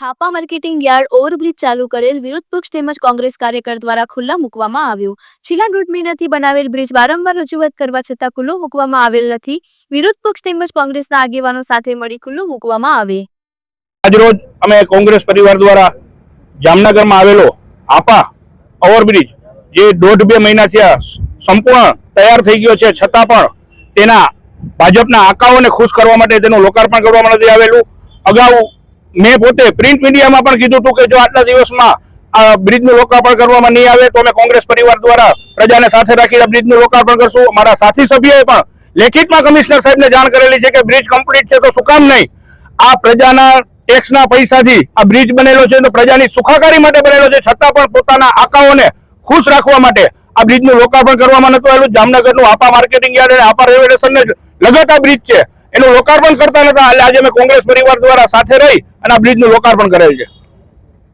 આપા marketing yard overbridge ચાલુ કરેલ વિરોધ પક્ષ તેમજ કોંગ્રેસ કાર્યકર દ્વારા ખુલ્લા મૂકવામાં આવ્યું. છેલ્લા દોઢ મહિનાથી બનાવેલ બ્રિજ વારંવાર રજૂઆત કરવા છતાં ખુલ્લો મૂકવામાં આવેલ નથી. વિરોધ પક્ષ તેમજ કોંગ્રેસના આગેવાનો સાથે મળી ખુલ્લું મૂકવામાં આવે. આજરોજ અમે કોંગ્રેસ પરિવાર દ્વારા જામનગરમાં આવેલો હાપા ઓવરબ્રિજ, જે દોઢ બે મહિના થયા સંપૂર્ણ તૈયાર થઈ ગયો છે. છતાં પણ તેના ભાજપના આકાઓને ખુશ કરવા માટે તેનું લોકાર્પણ કરવામાં નથી આવેલું. અગાઉ મેં પોતે પ્રિન્ટ મીડિયામાં પણ કીધું હતું કે જો આટલા દિવસમાં, આ બ્રિજનું લોકાર્પણ કરવામાં નહીં આવે, તો અમે કોંગ્રેસ પરિવાર દ્વારા પ્રજાને સાથે રાખીને બ્રિજનું લોકાર્પણ કરશું. મારા સાથી સભ્યોએ પણ લેખિતમાં કમિશનર સાહેબને જાણ કરેલી છે કે બ્રિજ કમ્પ્લીટ છે તો શું કામ નહીં? આ પ્રજાના ટેક્સના પૈસાથી આ બ્રિજ બનેલો છે તો પ્રજાની સુખાકારી માટે બનેલો છે. છતાં પણ પોતાના આકાઓને ખુશ રાખવા માટે આ બ્રિજનું લોકાર્પણ કરવામાં નતું આવેલું. જામનગરનું આપા માર્કેટિંગ યાર્ડ અને આપા રેલવે સ્ટેશનને લગત આ બ્રિજ છે. એનું લોકાર્પણ કરતા નતા. એટલે આજે અમે કોંગ્રેસ પરિવાર દ્વારા સાથે રહી અને આ બ્રિજનું લોકાર્પણ કરેલ છે.